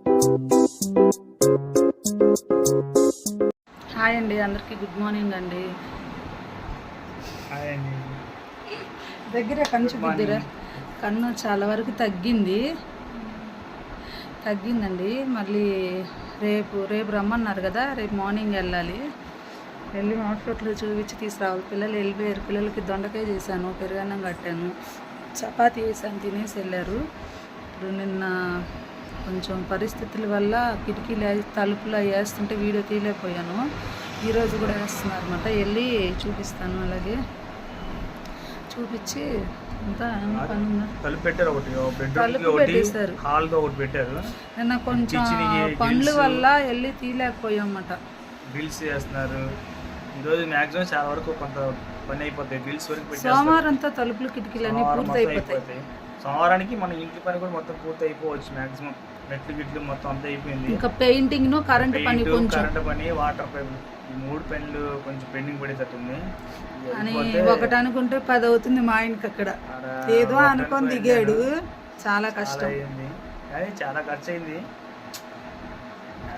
Hi అండి అందరికీ good morning అండి. దగ్గర కంచు బుద్ధిరా కన్ను చాలా వరకు తగ్గింది. తగ్గిందండి. మళ్ళీ రేపు రేపు రమ్మన్నారు కదా రేపు మార్నింగ్ వెళ్ళాలి. వెళ్ళి హాస్పిటల్ చూపించి తీసుకురావాలి. పిల్లలు వెళ్ళిపోయారు. పిల్లలకి దొండకాయ చేశాను పెరుగన్నం కట్టాను. చపాతీ వేసాను తినేసి వెళ్ళారు. ఇప్పుడు నిన్న కొంచెం పరిస్థితుల వల్ల కిటికీలు తలుపులు వేస్తుంటే వీడియో తీయలేకపోయాను. ఈరోజు కూడా వేస్తున్నారు అనమాట వెళ్ళి చూపిస్తాను అలాగే. చూపించి అంతా తలుపు పెట్టేశారు. హాల్కి ఒకటి పెట్టారు. నిన్న కొంచెం grills. వల్ల వెళ్ళి తీయలేకపోయామన్నమాట. గ్రిల్స్ చేస్తున్నారు ఈరోజు మాక్సిమం చాలా వరకు కొంత పని అయిపోతాయి. గ్రిల్స్ వరకు పెట్టేస్తారు. సోమవారంతో తలుపులు కిటికీలన్నీ సోమవారం పూర్తి అయిపోతాయి. సోమవారానికి మన ఇంటి పని కూడా మొత్తం పూర్తి అయిపోవచ్చు మాక్సిమం. మెట్లు గిట్లు మొత్తం అంతా అయిపోయింది. ఇంకా పెయింటింగ్ కరెంట్ పని కొంచెం. కరెంట్ పని వాటర్ పైప్ ఈ మూడు పనులు కొంచెం పెండింగ్ పడేటట్టుంది. ఒకటి అనుకుంటే పది అవుతుంది మా ఆయనకి అక్కడ. ఏదో అనుకొని దిగాడు. చాలా చాలా కష్టం. అయింది. కానీ చాలా ఖర్చు అయింది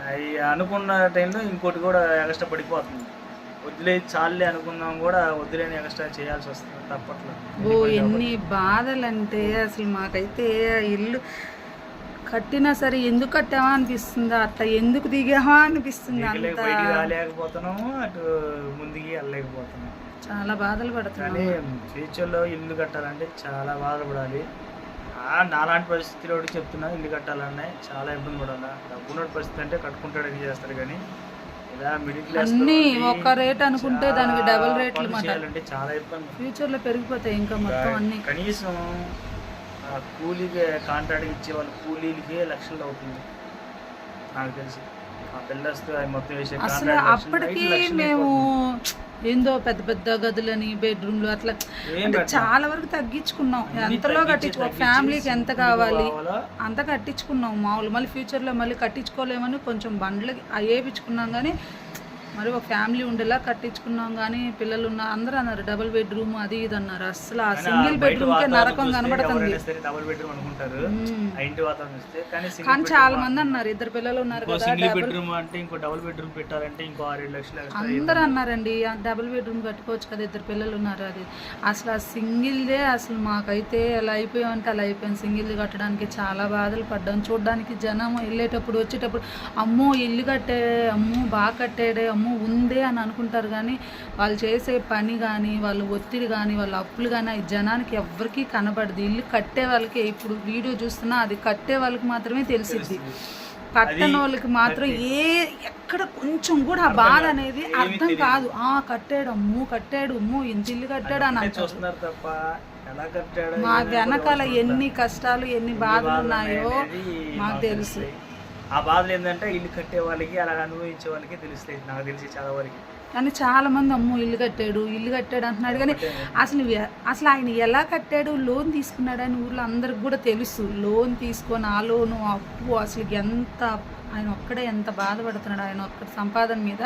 అవి అనుకున్న టైంలో ఇంకోటి కూడా ఎక్స్ట్రా పడిపోతుంది. వదిలే చాలే అనుకున్నాం కూడా వదిలేని ఎక్స్ట్రా చేయాల్సి వస్తుంది తప్పట్లా. ఓ ఎన్ని బాధలంటే అసలు మాకైతే ఇల్లు కట్టినా సరే ఎందుకు కట్టామా అనిపిస్తుందా అట్లా ఎందుకు దిగామా అనిపిస్తుంది అంత? రాలేకపోతున్నాము అటు ముందుకి వెళ్ళలేకపోతున్నాం చాలా బాధలు పడుతున్నాం కానీ ఫ్యూచర్లో ఇల్లు కట్టాలంటే చాలా బాధపడాలి. ఆ నాలాంటి పరిస్థితిలో చెప్తున్నా ఇల్లు కట్టాలన్నా చాలా ఇబ్బంది పడాలి. డబ్బున్న పరిస్థితి అంటే కట్టుకుంటాడు ఇది చేస్తాడు కానీ అన్నీ ఒక రేట్ అనుకుంటే దానికి డబల్ రేట్లు మాట చాలా ఇబ్బంది. ఫ్యూచర్లో పెరిగిపోతాయి ఇంకా మొత్తం అన్ని. కనీసం కూలీకి కాంట్రాక్ట్ ఇచ్చే వాళ్ళ కూలీలకే లక్షలు అవుతుంది. నాకు తెలిసి. ఆ పిల్లర్స్ అవి మొత్తం వేసే అసలు అప్పటికి మేము. ఏందో పెద్ద పెద్ద గదులని బెడ్రూమ్లు అట్లా అంటే. చాలా వరకు తగ్గించుకున్నాం ఎంతలో కట్టించుకో ఫ్యామిలీకి ఎంత కావాలి? అంత కట్టించుకున్నాం మామూలు మళ్ళీ ఫ్యూచర్లో మళ్ళీ కట్టించుకోలేమని కొంచెం బండ్లు అవి వేయించుకున్నాం కానీ మరి ఒక ఫ్యామిలీ ఉండేలా కట్టించుకున్నాం కానీ పిల్లలు ఉన్న అందరూ అన్నారు డబుల్ బెడ్రూమ్ అది ఇది అన్నారు. అసలు ఆ సింగిల్ బెడ్రూమ్ కే నరకం కనబడుతుంది. కానీ చాలా మంది అన్నారు ఇద్దరు పిల్లలు ఉన్నారు కదా అందరూ అన్నారండి ఆ డబుల్ బెడ్రూమ్ కట్టుకోవచ్చు కదా ఇద్దరు పిల్లలు ఉన్నారు అది. అసలు ఆ సింగిల్దే అసలు మాకైతే ఎలా అయిపోయామంటే అలా అయిపోయాం. సింగిల్ కట్టడానికి చాలా బాధలు పడ్డాం. చూడడానికి జనం వెళ్ళేటప్పుడు వచ్చేటప్పుడు అమ్మో ఇల్లు కట్టే అమ్మో బాగా కట్టాడే అమ్మో ఉందే అని అనుకుంటారు కానీ వాళ్ళు చేసే పని కానీ వాళ్ళ ఒత్తిడి కానీ వాళ్ళ అప్పులు కానీ ఈ జనానికి ఎవ్వరికీ కనబడదు. ఇల్లు కట్టే వాళ్ళకి ఇప్పుడు వీడియో చూస్తున్నా అది కట్టే వాళ్ళకి మాత్రమే తెలిసిద్ది. కట్టని వాళ్ళకి మాత్రం ఏ ఎక్కడ కొంచెం కూడా ఆ బాధ అనేది అర్థం కాదు. ఆ కట్టాడు అమ్ము కట్టాడు అమ్ము ఇంత ఇల్లు కట్టాడు అని చూస్తున్నారు తప్ప మా వెనకాల ఎన్ని కష్టాలు ఎన్ని బాధలు ఉన్నాయో మాకు తెలుసు. ఆ బాధలు ఏంటంటే ఇల్లు కట్టే వాళ్ళకి అలా అనుభవించే వాళ్ళకి తెలుస్తాయి నాకు తెలిసి చాలా వరకు కానీ చాలా మంది అమ్మో ఇల్లు కట్టాడు ఇల్లు కట్టాడు అంటున్నాడు. కానీ అసలు అసలు ఆయన ఎలా కట్టాడు లోన్ తీసుకున్నాడు అని ఊర్లో అందరికి కూడా తెలుసు. లోన్ తీసుకొని ఆ లోను అప్పు అసలు ఎంత ఆయన ఒక్కడే ఎంత బాధపడుతున్నాడు ఆయన ఒక్కడి సంపాదన మీద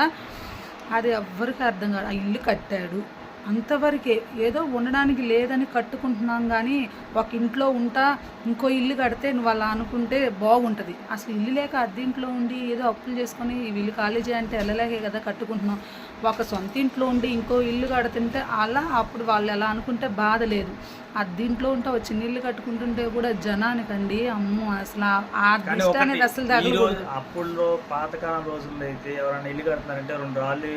అది ఎవ్వరికి అర్థం కాదు. ఆ ఇల్లు కట్టాడు. అంతవరకే ఏదో ఉండడానికి లేదని కట్టుకుంటున్నాం కానీ ఒక ఇంట్లో ఉంటా ఇంకో ఇల్లు కడితే నువ్వు అలా అనుకుంటే బాగుంటుంది. అసలు ఇల్లు లేక అద్దె ఇంట్లో ఉండి ఏదో అప్పులు చేసుకొని ఇల్లు ఖాళీ చేయంటే వెళ్ళలేకే కదా కట్టుకుంటున్నాం. ఒక సొంత ఇంట్లో ఉండి ఇంకో ఇల్లు కడుతుంటే అలా అప్పుడు వాళ్ళు ఎలా అనుకుంటే బాధ లేదు. అద్దెంట్లో ఉంటే ఒక చిన్న ఇల్లు కట్టుకుంటుంటే కూడా జనానికండి అమ్మో! అసలు ఆ- దృష్టి అనేది అసలు అప్పుల్లో పాతకాలం రోజుల్లో అయితే ఎవరైనా ఇల్లు కడుతున్నారంటే రెండు రాళ్ళు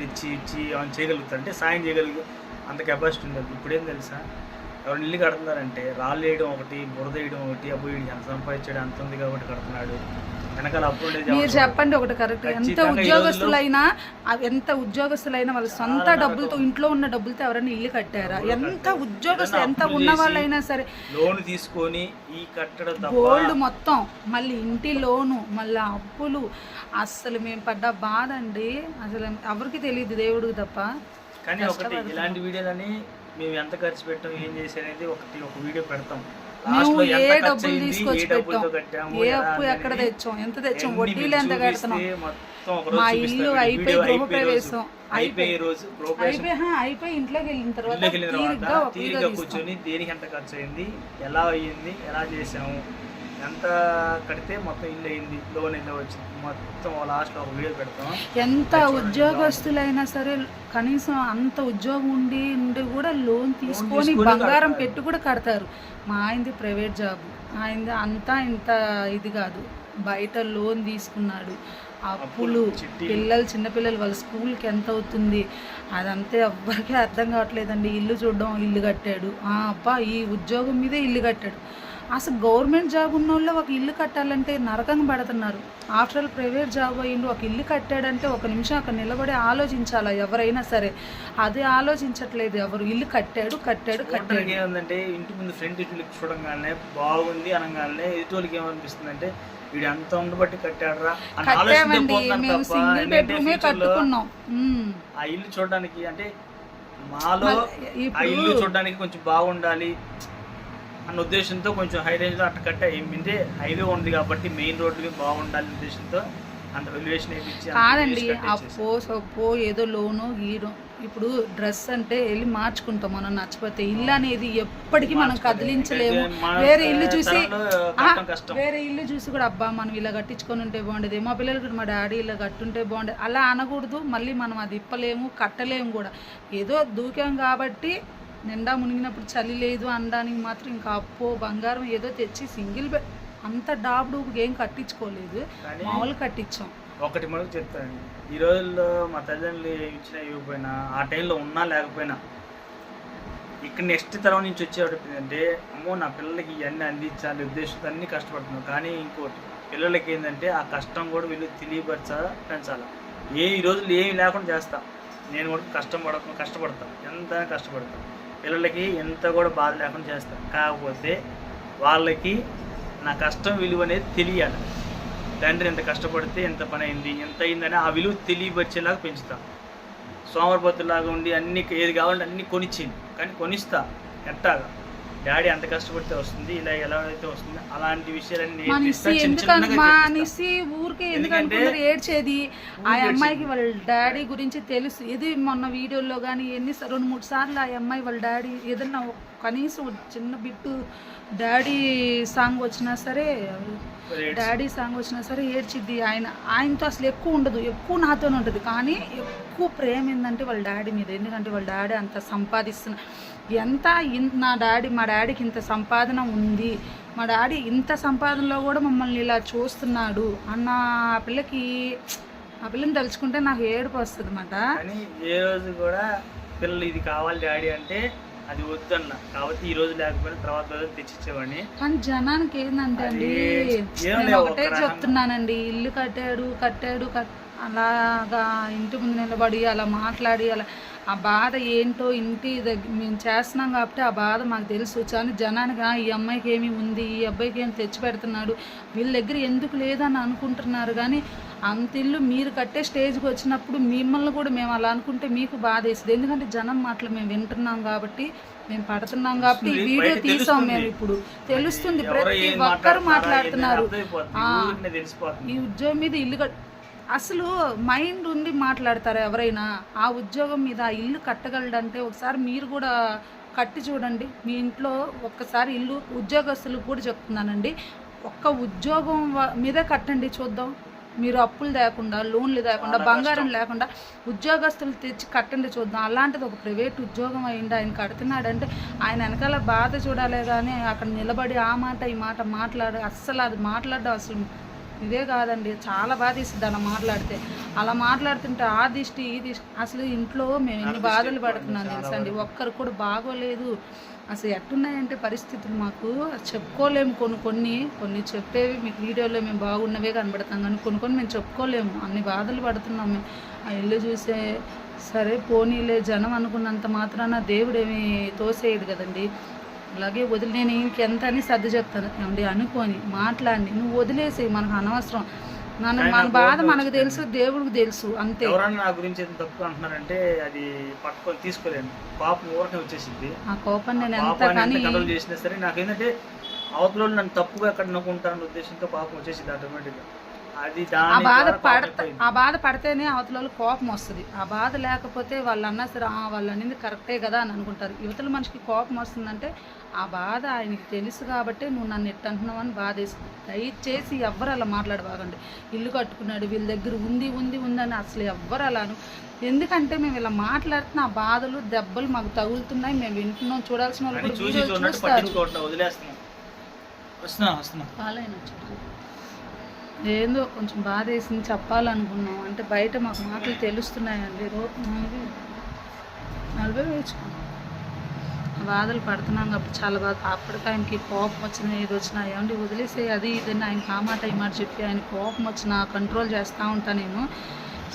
తెచ్చి ఇచ్చి ఏమైనా చేయగలుగుతారు? అంటే సాయం చేయగలిగే అంత కెపాసిటీ ఉండదు. ఇప్పుడేం తెలుసా? ఎవరైనా ఇల్లు కడుతున్నారంటే రాళ్ళు వేయడం ఒకటి బురద వేయడం ఒకటి అబ్బు ఎంత సంపాదించాడు అంత ఉంది కాబట్టి కడుతున్నాడు. మీరు చెప్పండి ఒకటి కరెక్ట్ ఎంత ఉద్యోగస్తులైనా ఎంత ఉద్యోగస్తులైనా వాళ్ళ సొంత డబ్బులతో ఇంట్లో ఉన్న డబ్బులతో ఎవరైనా ఇల్లు కట్టారా? ఎంత ఉద్యోగస్తులు ఎంత ఉన్న వాళ్ళైనా సరే. లోన్ తీసుకొని ఈ కట్టడం తప్ప గోల్డ్ మొత్తం మళ్ళీ ఇంటి లోను మళ్ళీ అప్పులు. అస్సలు మేము పడ్డ బాధ అండి. అసలు ఎవరికి తెలియదు దేవుడికి తప్ప. కానీ ఒకటి ఇలాంటి వీడియోలని మేము ఎంత ఖర్చు పెట్టాం ఏం చేసి అనేది ఒకటి ఒక వీడియో పెడతాం. మేము ఏ డబ్బులు తీసుకొచ్చి పెట్టాం ఏ అప్పు ఎక్కడ తెచ్చాం ఎంత తెచ్చాం వడ్డీలు ఎంత కడుతున్నాం మా. ఇల్లు అయిపోయి గృహప్రవేశం అయిపోయే రోజు అయిపోయి అయిపోయి ఇంట్లోకి వెళ్ళిన తర్వాత తీరిగ్గా. కూర్చొని దేనికి ఎంత ఖర్చు అయింది ఎలా అయ్యింది ఎలా చేసాము ఎంత కడితే మొత్తం ఇల్లు అయింది లోన్ ఎంత వచ్చింది మొత్తం లాస్ట్లో ఒక వీడియో పెడతాం. ఎంత ఉద్యోగస్తులైనా సరే కనీసం అంత ఉద్యోగం ఉండి ఉండి కూడా లోన్ తీసుకొని బంగారం. పెట్టి కూడా కడతారు. మా ఆయనది ప్రైవేట్ జాబ్. ఆయనది అంతా ఇంత ఇది కాదు. బయట లోన్ తీసుకున్నాడు. అప్పులు. పిల్లలు చిన్నపిల్లలు వాళ్ళ స్కూల్కి ఎంత అవుతుంది? అదంతే ఎవ్వరికీ అర్థం కావట్లేదండి. ఇల్లు చూడడం ఇల్లు కట్టాడు. ఆ, అబ్బా ఈ ఉద్యోగం మీదే ఇల్లు కట్టాడు. అసలు గవర్నమెంట్ జాబ్ ఉన్న వాళ్ళు ఒక ఇల్లు కట్టాలంటే నరకంగా పడుతున్నారు. ఆఫ్టర్ ఆల్ ప్రైవేట్ జాబ్ అయ్యిండు ఒక ఇల్లు కట్టాడంటే ఒక నిమిషం అక్కడ నిలబడి ఆలోచించాలా ఎవరైనా సరే? అది ఆలోచించట్లేదు ఎవరు. ఇల్లు కట్టాడు కట్టాడు కట్టాడు. ఏముందంటే ఇంటి ముందు ఫ్రంట్ ఇల్లు చూడంగానే బాగుంది అనగానే ఎదుటోళ్ళకి ఏమనిపిస్తుందంటే వీడు ఎంత ఉండబట్టి కట్టాడరా కట్టుకున్నాం. ఆ ఇల్లు చూడడానికి అంటే మాలో ఆ ఇల్లు చూడడానికి కొంచెం బాగుండాలి. అన్న ఉద్దేశంతో కొంచెం హై రేంజ్లో అట్ట కట్ట ఏమింటే హైవే ఉంది కాబట్టి మెయిన్ రోడ్లకి బాగుండాలి ఉద్దేశంతో అంత వేయించి అంత కాదండి వేసి ఆ కట్టించేసారు. పో సొప్పో ఏదో లోను గీరో ఇప్పుడు డ్రెస్ అంటే వెళ్ళి మార్చుకుంటాం మనం నచ్చిపోతే. ఇల్లు అనేది ఎప్పటికీ మనం. కదిలించలేము. వేరే ఇల్లు చూసి వేరే ఇల్లు చూసి కూడా అబ్బా మనం ఇలా కట్టించుకొని ఉంటే బాగుండేది. మా పిల్లలు కూడా మా డాడీ ఇలా కట్టుంటే బాగుండేది. అలా అనకూడదు. మళ్ళీ మనం అది ఇప్పలేము కట్టలేము కూడా. ఏదో దూకాం కాబట్టి నిండా మునిగినప్పుడు చలి లేదు అనడానికి మాత్రం ఇంకా అప్పో బంగారం ఏదో తెచ్చి సింగిల్ బెడ్ అంత డాబు ఏం కట్టించుకోలేదు. మామూలు కట్టించాం. ఒకటి మనకు చెప్తాను ఈ రోజుల్లో మా తల్లిదండ్రులు ఇచ్చిన ఇవ్వకపోయినా ఆ టైంలో ఉన్నా లేకపోయినా ఇక్కడ నెక్స్ట్ తరం నుంచి వచ్చేవాడు ఏంటంటే అమ్మో నా పిల్లలకి ఇవన్నీ అందించాలి ఉద్దేశంతో అన్ని కష్టపడుతున్నాం. కానీ ఇంకోటి పిల్లలకి ఏంటంటే ఆ కష్టం కూడా వీళ్ళు తెలియపరచాలా పెంచాలి. ఏ ఈ రోజులు ఏమి లేకుండా చేస్తా. నేను కూడా కష్టం పడక కష్టపడతా. ఎంత కష్టపడతా. పిల్లలకి ఎంత కూడా బాధ లేకుండా చేస్తాం కాకపోతే వాళ్ళకి నా కష్టం విలువ అనేది తెలియాలి. తండ్రి ఎంత కష్టపడితే ఎంత పని అయింది ఎంత అయిందని ఆ విలువ తెలియపరిచేలాగా పెంచుతాం. సోమరపతులాగా ఉండి అన్ని ఏది కావాలంటే అన్ని కొనిచ్చింది కానీ కొనిస్తా ఎట్టాగా? డాడీ అంత కష్టపడితే వస్తుంది ఇలా ఎలా అయితే వస్తుంది అలాంటి విషయాలన్నీ ఊరికే ఎందుకు ఎందుకంటే ఏడ్చేది? ఆ అమ్మాయికి. వాళ్ళ డాడీ గురించి తెలుసు. ఇది మొన్న వీడియోలో కానీ ఎన్ని రెండు మూడు సార్లు ఆ అమ్మాయి వాళ్ళ డాడీ ఏదన్నా కనీసం చిన్న బిట్టు డాడీ సాంగ్ వచ్చినా సరే. డాడీ సాంగ్ వచ్చినా సరే ఏడ్చిద్ది ఆయన. ఆయనతో అసలు ఎక్కువ ఉండదు ఎక్కువ నాతోనే ఉంటుంది. కానీ ఎక్కువ ప్రేమ ఏంటంటే వాళ్ళ డాడీ మీద. ఎందుకంటే వాళ్ళ డాడీ అంత సంపాదిస్తున్న ఎంత నా డాడీ మా డాడీకి ఇంత సంపాదన ఉంది మా డాడీ ఇంత సంపాదనలో కూడా మమ్మల్ని ఇలా చూస్తున్నాడు అన్న ఆ పిల్లకి ఆ పిల్లని తలుచుకుంటే నాకు ఏడుపు వస్తుంది అన్నమాట ఏ రోజు కూడా పిల్లలు ఇది కావాలి డాడీ అంటే అది వద్దన్న. కాబట్టి ఈ రోజు లేకపోయినా తర్వాత రోజు తెచ్చిచ్చేవాడిని. కానీ జనానికి ఏంటంటే అండి నేను ఒకటే. చెప్తున్నానండి ఇల్లు కట్టాడు కట్టాడు కట్ అలాగా ఇంటి ముందు నిలబడి అలా మాట్లాడి అలా ఆ బాధ ఏంటో ఇంటి దగ్గర మేము చేస్తున్నాం కాబట్టి ఆ బాధ మాకు తెలుసు. కానీ జనానికి "ఆ, ఈ అమ్మాయికి ఏమి ఉంది ఈ అబ్బాయికి ఏమి తెచ్చి పెడుతున్నాడు వీళ్ళ దగ్గర ఎందుకు లేదని అనుకుంటున్నారు. కానీ అంత ఇల్లు మీరు కట్టే స్టేజ్కి వచ్చినప్పుడు మిమ్మల్ని కూడా మేము అలా అనుకుంటే మీకు బాధ వేస్తుంది. ఎందుకంటే జనం మాటలు మేము వింటున్నాం కాబట్టి మేము పడుతున్నాం కాబట్టి ఈ వీడియో తీసాం. మేము ఇప్పుడు. తెలుస్తుంది. ప్రతి ఒక్కరు మాట్లాడుతున్నారా, ఈ ఉద్యోగం మీద ఇల్లు అసలు మైండ్ ఉండి మాట్లాడతారా ఎవరైనా? ఆ ఉద్యోగం మీద ఆ ఇల్లు కట్టగలడంటే ఒకసారి మీరు కూడా కట్టి చూడండి. మీ ఇంట్లో ఒక్కసారి ఇల్లు ఉద్యోగస్తులకు కూడా చెప్తున్నానండి. ఒక్క ఉద్యోగం మీదే కట్టండి చూద్దాం. మీరు అప్పులు లేకుండా లోన్లు లేకుండా బంగారం. లేకుండా ఉద్యోగస్తులు తెచ్చి కట్టండి చూద్దాం అలాంటిది ఒక ప్రైవేట్ ఉద్యోగం అయింది ఆయన కడుతున్నాడంటే ఆయన వెనకాల బాధ చూడాలే కానీ అక్కడ నిలబడి ఆ మాట ఈ మాట మాట్లాడ అస్సలు అది మాట్లాడడం అసలు ఇదే కాదండి చాలా బాధ ఇస్తుంది అలా మాట్లాడితే. అలా మాట్లాడుతుంటే ఆ దిష్టి ఈ దిష్టి అసలు ఇంట్లో మేము ఎన్ని బాధలు పడుతున్నాం తెలుసండి. ఒక్కరు కూడా బాగోలేదు. అసలు ఎట్టున్నాయంటే పరిస్థితులు మాకు. చెప్పుకోలేము కొన్ని కొన్ని కొన్ని చెప్పేవి మీకు వీడియోలో మేము బాగున్నవే కనబడతాం కానీ కొన్ని కొన్ని మేము చెప్పుకోలేము. అన్ని బాధలు పడుతున్నాం మేము. ఆ ఇల్లు చూసే సరే పోనీలే జనం అనుకున్నంత మాత్రాన దేవుడేమి తోసేయడు కదండి. అలాగే వదిలి నేను ఇంకెంత అని సర్ది చెప్తాను. ఏమండి అనుకోని మాట్లాడి నువ్వు వదిలేసి మనకు అనవసరం. మన కానీ మన నాకు బాధ కోపం మనకు. తెలుసు దేవుడికి తెలుసు అంతే. నా గురించి ఎంత తప్పు అంటున్నారంటే అది పట్టుకొని తీసుకోలేను. పాపం ఊరకే వచ్చేసింది ఆ కోపం నేను ఎంత కానీ కంట్రోల్ చేసినా సరే నాకేంటంటే అవతల వాళ్ళు నన్ను తప్పుగా ఎక్కడ నవ్వుకుంటారన్న ఉద్దేశంతో పాపం వచ్చేసింది ఆటోమేటిక్గా. అది ఆ బాధ పడత. ఆ బాధ పడితేనే అవతల కోపం వస్తుంది. ఆ బాధ లేకపోతే వాళ్ళు అన్నా సరే "ఆ, వాళ్ళు అనేది కరెక్టే కదా అని అనుకుంటారు. యువతల మనిషికి కోపం వస్తుందంటే ఆ బాధ ఆయనకి తెలుసు కాబట్టి నువ్వు నన్ను ఎట్టు అంటున్నావు అని బాధ వేస్తుంది దయచేసి ఎవ్వరు అలా మాట్లాడబాగండి ఇల్లు కట్టుకున్నాడు వీళ్ళ దగ్గర ఉంది ఉంది ఉందని అసలు ఎవ్వరు అలాను. ఎందుకంటే మేము ఇలా మాట్లాడుతున్న ఆ బాధలు దెబ్బలు మాకు తగులుతున్నాయి. మేము వింటున్నాం చూడాల్సిన వాళ్ళు చూస్తారు. ఏందో కొంచెం బాధ వేసింది చెప్పాలనుకున్నాం. అంటే బయట మాకు మాటలు తెలుస్తున్నాయండి. రోజు నలభై నలభై వేసుకున్నాం బాధలు పడుతున్నాం కాబట్టి చాలా బాధ. అప్పటికి ఆయనకి కోపం వచ్చిన ఇది వచ్చిన ఏమండి వదిలేసే అది ఇది అని ఆయనకి ఆ మాట ఈ మాట చెప్పి ఆయన కోపం వచ్చిన కంట్రోల్ చేస్తూ ఉంటా నేను.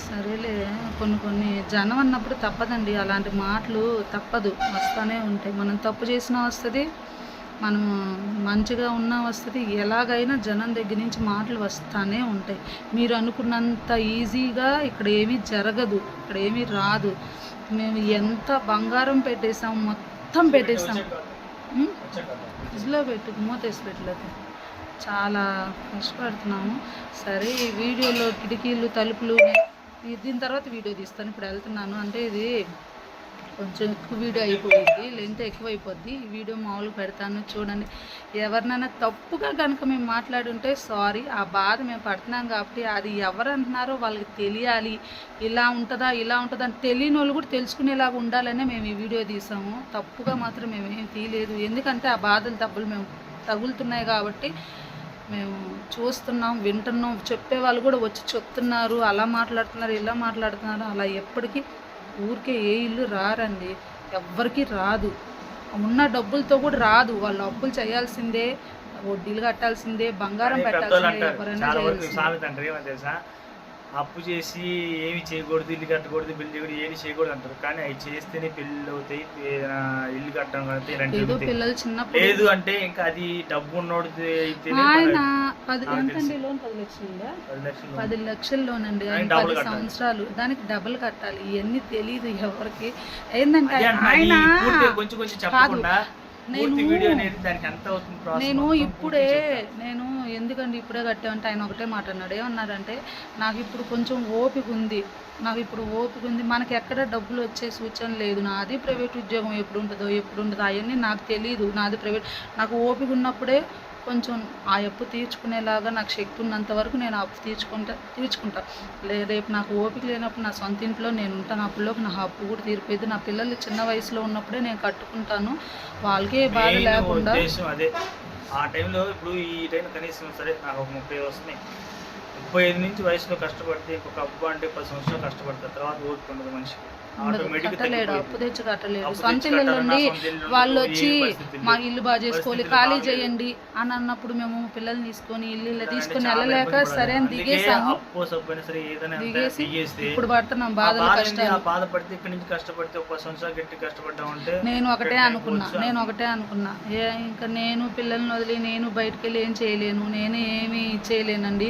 సరేలే కొన్ని కొన్ని జనం అన్నప్పుడు తప్పదండి అలాంటి మాటలు తప్పదు. వస్తూనే ఉంటాయి. మనం తప్పు చేసినా వస్తుంది మనం మంచిగా ఉన్నా వస్తుంది. ఎలాగైనా జనం దగ్గర నుంచి మాటలు వస్తూనే ఉంటాయి. మీరు అనుకున్నంత ఈజీగా ఇక్కడ ఏమీ జరగదు ఇక్కడ ఏమీ రాదు. మేము ఎంత బంగారం పెట్టేసాం మొత్తం మొత్తం పెట్టేస్తాం. ఫ్రిడ్జ్లో పెట్టు మూతేసి పెట్టలేదు చాలా కష్టపడుతున్నాము. సరే ఈ వీడియోలో కిటికీలు తలుపులు దీని తర్వాత వీడియో తీస్తాను. ఇప్పుడు వెళ్తున్నాను. అంటే ఇది కొంచెం ఎక్కువ వీడియో అయిపోయింది లెంత్ ఎక్కువ అయిపోద్ది ఈ వీడియో మామూలుగా పెడతాను చూడండి. ఎవరినైనా తప్పుగా కనుక మేము మాట్లాడుంటే సారీ ఆ బాధ మేము పడుతున్నాం కాబట్టి అది ఎవరు అంటున్నారో వాళ్ళకి తెలియాలి. ఇలా ఉంటుందా ఇలా ఉంటుందా అని తెలియని వాళ్ళు కూడా తెలుసుకునేలాగా ఉండాలనే మేము ఈ వీడియో తీసాము. తప్పుగా మాత్రం మేము ఏం తీయలేదు. ఎందుకంటే ఆ బాధలు తప్పులు మేము తగులుతున్నాయి కాబట్టి మేము చూస్తున్నాం వింటున్నాం. చెప్పే వాళ్ళు కూడా వచ్చి చెప్తున్నారు అలా మాట్లాడుతున్నారు ఇలా మాట్లాడుతున్నారు అలా ఎప్పటికీ ఊరికే ఏ ఇల్లు రారండి. ఎవ్వరికి రాదు. ఉన్న డబ్బులతో కూడా రాదు. వాళ్ళు అప్పులు చేయాల్సిందే వడ్డీలు కట్టాల్సిందే బంగారం పెట్టాల్సిందే ఎవరైనా చేయాల్సిందే. అప్పు చేసి ఏమి చేయకూడదు ఇల్లు కట్టకూడదు బిల్లు చేయకూడదు ఏమి చేయకూడదు అంటారు. కానీ అవి చేస్తేనే పెళ్ళి అవుతాయి ఏదైనా ఇల్లు కట్టడం కడితే ఇలాంటివి లేదు అంటే ఇంకా అది డబ్బు ఉన్నోడు పది- తెలుసు. లోన్? పది లక్షలుందా పది లక్షలు. సంవత్సరాలు. దానికి డబుల్ కట్టాలి. ఇవన్నీ తెలియదు ఎవరికి. ఏంటంటే ఆయన కొంచెం కొంచెం చెప్పకుండా నేను- ఇప్పుడే. నేను ఎందుకండి ఇప్పుడే కట్టామంటే ఆయన ఒకటే మాట అన్నాడు. ఏమన్నారంటే నాకు ఇప్పుడు కొంచెం ఓపిక ఉంది. నాకు ఇప్పుడు ఓపిక ఉంది. మనకి ఎక్కడ డబ్బులు వచ్చే సూచన లేదు. నాది ప్రైవేట్ ఉద్యోగం ఎప్పుడు ఉంటుందో ఎప్పుడు ఉంటుందో అవన్నీ నాకు తెలియదు నాది ప్రైవేట్ నాకు ఓపిక ఉన్నప్పుడే కొంచెం ఆ అప్పు తీర్చుకునేలాగా నాకు శక్తి ఉన్నంత వరకు నేను అప్పు తీర్చుకుంటా తీర్చుకుంటా. రేపు నాకు ఓపిక లేనప్పుడు నా సొంత ఇంట్లో నేను ఉంటాను. అప్పులోకి నా అప్పు కూడా తీరిపోయింది. నా పిల్లలు చిన్న వయసులో ఉన్నప్పుడే నేను కట్టుకుంటాను. వాళ్ళకే బాధ లేకుండా అదే. ఆ టైంలో ఇప్పుడు ఈ టైం కనీసం సరే నాకు ఒక ముప్పై వస్తున్నాయి. ముప్పై ఐదు నుంచి వయసులో కష్టపడితే ఇంకొక అబ్బా అంటే పది సంవత్సరాలు కష్టపడతారు. తర్వాత ఓపిక ఉండదు మనిషికి. కట్టలేడు అప్పు తెచ్చి కట్టలేడు. సొంత ఇల్లు నుండి వాళ్ళు వచ్చి మా. ఇల్లు బాగా చేసుకోవాలి ఖాళీ. చేయండి అని అన్నప్పుడు మేము పిల్లల్ని తీసుకొని ఇల్లు ఇలా తీసుకొని వెళ్ళలేక సరే అని. దిగేసాము దిగేసి ఇప్పుడు పడుతున్నాం. బాధలు? కష్టాలు. బాధపడితే ఇక్కడి నుంచి కష్టపడితే ఒక పది సంవత్సరాలు గట్టి కష్టపడ్డామంటే నేను ఒకటే అనుకున్నా. నేను ఒకటే అనుకున్నా. ఏ ఇంకా నేను పిల్లల్ని వదిలి నేను బయటికి వెళ్ళి ఏం చేయలేను. నేను ఏమీ చేయలేనండి.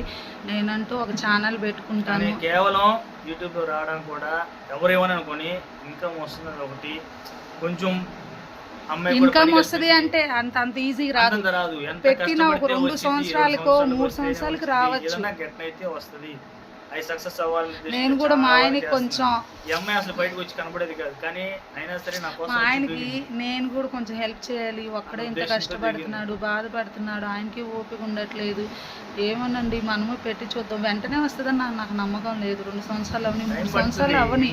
నేనంటూ ఒక ఛానల్ పెట్టుకుంటాను. కేవలం యూట్యూబ్లో రావడం కూడా ఎవరేమని అనుకొని ఇన్కమ్ వస్తున్నది ఒకటి. కొంచెం ఇన్కమ్ వస్తుంది అంటే అంత అంత ఈజీ రాదు. పెట్టిన ఒక రెండు సంవత్సరాలకో, మూడు సంవత్సరాలకు వస్తుంది. రావచ్చు. వస్తుంది. నేను కూడా మా ఆయనకి కొంచెం ఈ అమ్మాయి అసలు బయటకు వచ్చి కనబడేది కాదు. కానీ అయినా సరే నా కోసం మా వచ్చి ఆయనకి. నేను కూడా కొంచెం హెల్ప్ చేయాలి. ఒక్కడే ఇంత కష్టపడుతున్నాడు బాధపడుతున్నాడు ఆయనకి ఓపిక ఉండట్లేదు. ఏమోనండి మనము పెట్టి చూద్దాం. వెంటనే వస్తుందని నాకు నాకు నమ్మకం లేదు. రెండు సంవత్సరాలు అవని మూడు సంవత్సరాలు. అవని.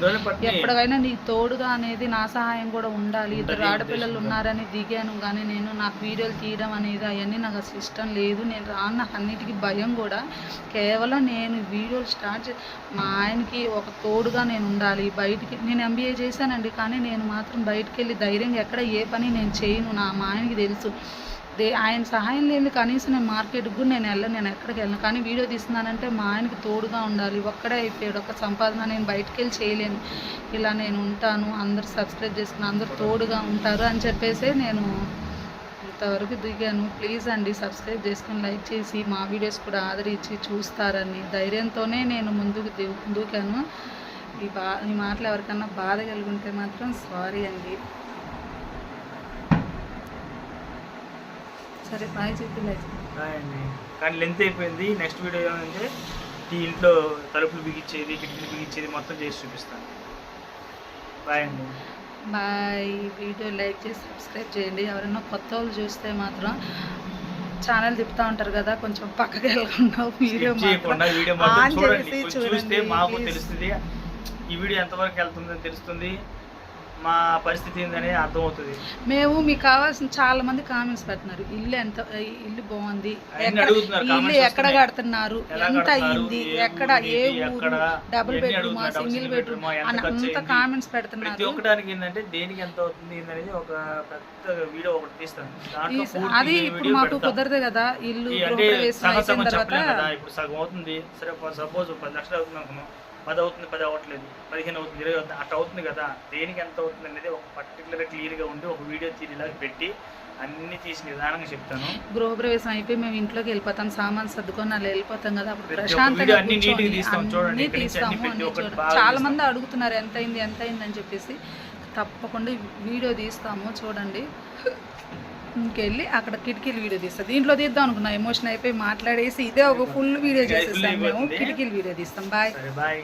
ఎప్పటికైనా నీ తోడుగా అనేది నా సహాయం కూడా ఉండాలి. ఇద్దరు ఆడపిల్లలు. ఉన్నారని దిగాను. కానీ నేను నాకు వీడియోలు తీయడం అనేది అవన్నీ నాకు అసలు ఇష్టం లేదు. నేను రాను నాకు అన్నిటికీ భయం కూడా. కేవలం నేను వీడియోలు స్టార్ట్ మా ఆయనకి ఒక తోడుగా నేను ఉండాలి. బయటికి. నేను ఎంబీఏ చేశానండి కానీ నేను మాత్రం బయటికి వెళ్ళి ధైర్యంగా ఎక్కడ ఏ పని నేను చేయను నా మా ఆయనకి తెలుసు. దే ఆయన సహాయం లేని కనీసం నేను మార్కెట్కి కూడా నేను వెళ్ళను నేను ఎక్కడికి వెళ్ళను. కానీ వీడియో తీస్తున్నానంటే మా ఆయనకి తోడుగా ఉండాలి. ఒక్కడే అయిపోయాడు ఒక సంపాదన నేను బయటికి వెళ్ళి చేయలేను. ఇలా నేను ఉంటాను అందరు సబ్స్క్రైబ్ చేసుకుని అందరు తోడుగా ఉంటారు అని చెప్పేసి నేను ఇంతవరకు దిగాను. ప్లీజ్ అండి సబ్స్క్రైబ్ చేసుకుని లైక్ చేసి మా వీడియోస్ కూడా ఆదరించి చూస్తారని ధైర్యంతోనే నేను ముందుకు దూకాను. ఈ బా ఈ మాటలు ఎవరికన్నా బాధ కలిగి ఉంటే మాత్రం సారీ అండి. సరే బాయ్ చెప్పి లైక్ బాయ్ అండి. కానీ లెంత్ అయిపోయింది. నెక్స్ట్ వీడియో ఏమంటే ఈ ఇంట్లో తలుపులు బిగించేది కిటికీలు బిగించేది మొత్తం చేసి చూపిస్తాను. బాయ్ అండి. బాయ్. వీడియో లైక్ చేసి సబ్స్క్రైబ్ చేయండి. ఎవరైనా కొత్త వాళ్ళు చూస్తే మాత్రం ఛానల్ తిప్పుతా ఉంటారు కదా కొంచెం పక్కకి వెళ్ళకుండా వీడియో ఆన్ చూడండి. చేసి చూడండి, మాకు please. తెలుస్తుంది. ఈ వీడియో ఎంతవరకు వెళ్తుందని తెలుస్తుంది. మా పరిస్థితి ఏందని అర్థమవుతుంది. మేము మీకు కావాల్సిన చాలా మంది కామెంట్స్ పెడుతున్నారు. ఇల్లు ఎంత ఇల్లు బాగుంది. ఇల్లు ఎక్కడ. కడుతున్నారు? ఎంత ఏ ఎక్కడ ఏ ఊరు? డబుల్ బెడ్రూమా సింగిల్ బెడ్రూమ్ అని అంత అయింది? కామెంట్స్ ప్రతి పెడుతున్నారు ఏంటంటే దేనికి ఎంత అవుతుంది అనేది ఒక పెద్ద వీడియో ఒకటి తీస్తాను. అది ఇప్పుడు మాకు. కుదరదు కదా ఇల్లు తర్వాత ఇప్పుడు సగం అవుతుంది. సరే సపోజ్ పది లక్షలు అవుతుంది అనుకున్నాం. పది అవుతుంది పది అవ్వట్లేదు పదిహేను అవుతుంది ఇరవై అవుతుంది అట్లా అవుతుంది కదా. దేనికి ఎంత అవుతుంది అనేది ఒక పర్టికులర్ క్లియర్గా ఉండి ఒక వీడియో తీరిలాగా పెట్టి అన్ని తీసి నిదానంగా చెప్తాను. గృహప్రవేశం అయిపోయి మేము ఇంట్లోకి వెళ్ళిపోతాం సామాన్ సర్దుకొని అలా వెళ్ళిపోతాం కదా. అప్పుడు ప్రశాంతంగా అన్ని తీస్తాము అన్ని చాలా. మంది అడుగుతున్నారు ఎంత అయింది ఎంత అయింది అని చెప్పేసి. తప్పకుండా వీడియో తీస్తాము చూడండి. ఇంకెళ్ళి అక్కడ కిటికీలు వీడియో తీస్తాం. దీంట్లో తీద్దాం అనుకున్నా. ఎమోషన్ అయిపోయి మాట్లాడేసి ఇదే ఒక ఫుల్ వీడియో ఇంకా full చేసేసాం మేము. కిటికీలు వీడియో తీస్తాం. Bye bye